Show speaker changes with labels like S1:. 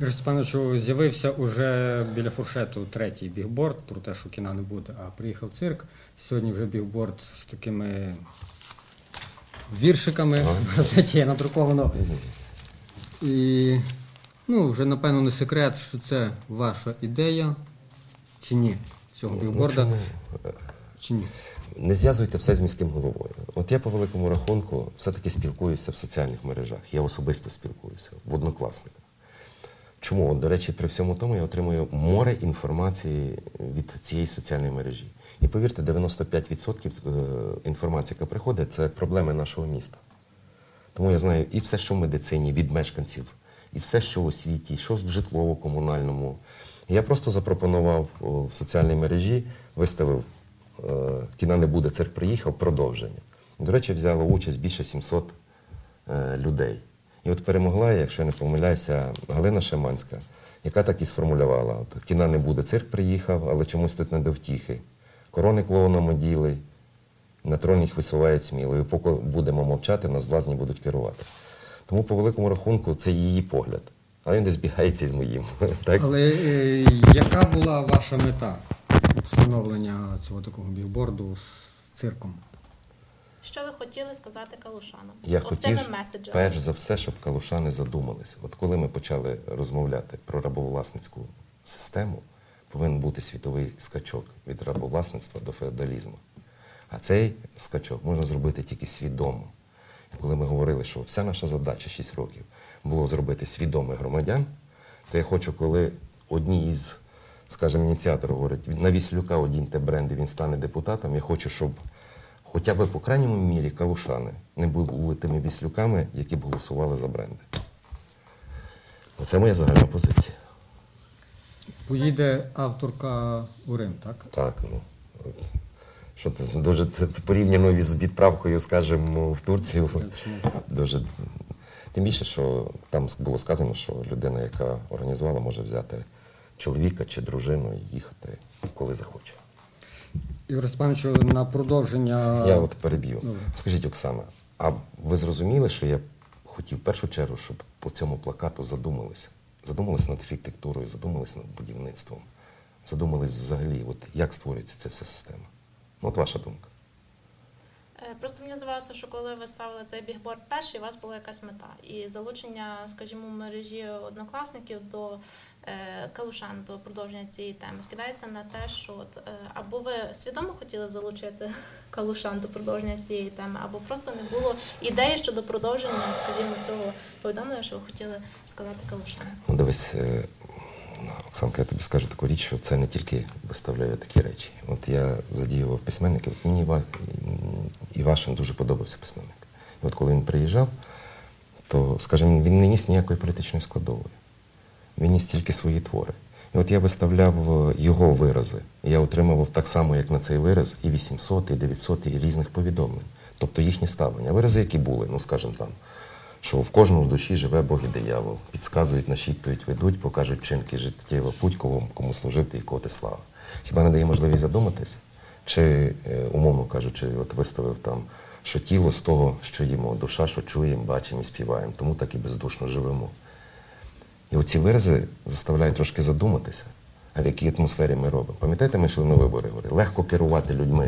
S1: Степановичу, з'явився уже біля фуршету третій бігборд про те, що кіна не буде, а приїхав цирк. Сьогодні вже бігборд з такими віршиками. В газеті надруковано. І ну, вже напевно не секрет, що це ваша ідея чи ні цього
S2: Ну,
S1: бігборда.
S2: чому?
S1: Чи ні?
S2: Не зв'язуйте все з міським головою. От я по великому рахунку все-таки спілкуюся в соціальних мережах. Я особисто спілкуюся в однокласниках. Чому? До речі, при всьому тому я отримую море інформації від цієї соціальної мережі. І повірте, 95% е, інформації, яка приходить, це проблеми нашого міста. Тому я знаю і все, що в медицині від мешканців, і все, що в освіті, що в житлово-комунальному. Я просто запропонував в соціальній мережі, виставив е, кіна не буде, цирк приїхав, продовження. До речі, взяло участь більше 700 е, людей. І от перемогла, якщо я не помиляюся, Галина Шиманська, яка так і сформулювала: от, кіна не буде, цирк приїхав, але чомусь тут не до втіхи. Корони клоунам оділи, на троні їх висувають сміло. І поки будемо мовчати, нас блазні будуть керувати. Тому, по великому рахунку, це її погляд. Але він не збігається із моїм. Так?
S1: Але е, яка була ваша мета встановлення цього такого бігборду з цирком?
S3: Що ви хотіли сказати калушанам?
S2: Я
S3: От
S2: хотів,
S3: меседжами.
S2: перш за все, щоб калушани задумалися. От коли ми почали розмовляти про рабовласницьку систему, повинен бути світовий скачок від рабовласництва до феодалізму. А цей скачок можна зробити тільки свідомо. Коли ми говорили, що вся наша задача 6 років було зробити свідомих громадян, то я хочу, коли одні із, скажімо, ініціаторів говорять, на Віслюка одіньте бренди, він стане депутатом, я хочу, щоб хоча б по крайньому мірі калушани не були тими віслюками, які б голосували за бренди. Оце моя загальна позиція.
S1: Поїде авторка у Рим, так?
S2: Так, ну. Що це дуже порівняно із відправкою, скажімо, в Турцію. Дуже тим більше, що там було сказано, що людина, яка організувала, може взяти чоловіка чи дружину і їхати коли захоче.
S1: Ігор Степановичу, на продовження.
S2: Я от переб'ю. Скажіть, Оксана, а ви зрозуміли, що я хотів в першу чергу, щоб по цьому плакату задумалися? Задумались над архітектурою, задумались над будівництвом, задумались взагалі, от як створюється ця вся система. Ну, от ваша думка.
S3: Е, Просто мені здавалося, що коли ви ставили цей бігборд перший, у вас була якась мета. І залучення, скажімо, мережі однокласників до е, калушан, до продовження цієї теми, скидається на те, що от, е, або ви свідомо хотіли залучити калушан до продовження цієї теми, або просто не було ідеї щодо продовження, скажімо, цього повідомлення, що ви хотіли сказати калушанам.
S2: Ну, дивись, е, Оксанка, я тобі скажу таку річ, що це не тільки виставляю такі речі. От я задіював письменників, мені Іва- і вашим дуже подобався письменник. І от коли він приїжджав, то, скажімо, він не ніс ніякої політичної складової. Він ніс тільки свої твори. І от я виставляв е, його вирази. Я отримував так само, як на цей вираз, і 800, і 900, і різних повідомлень. Тобто їхні ставлення. Вирази, які були, ну скажімо там, що в кожному в душі живе Бог і диявол. Підсказують, нашіптують, ведуть, покажуть чинки життєва путь, кому, кому служити і кого ти слава. Хіба не дає можливість задуматися? Чи, е, умовно кажучи, от виставив там, що тіло з того, що їмо, душа, що чуємо, бачимо і співаємо, тому так і бездушно живемо. І оці вирази заставляють трошки задуматися, а в якій атмосфері ми робимо. Пам'ятаєте, ми йшли на вибори, говорили, легко керувати людьми.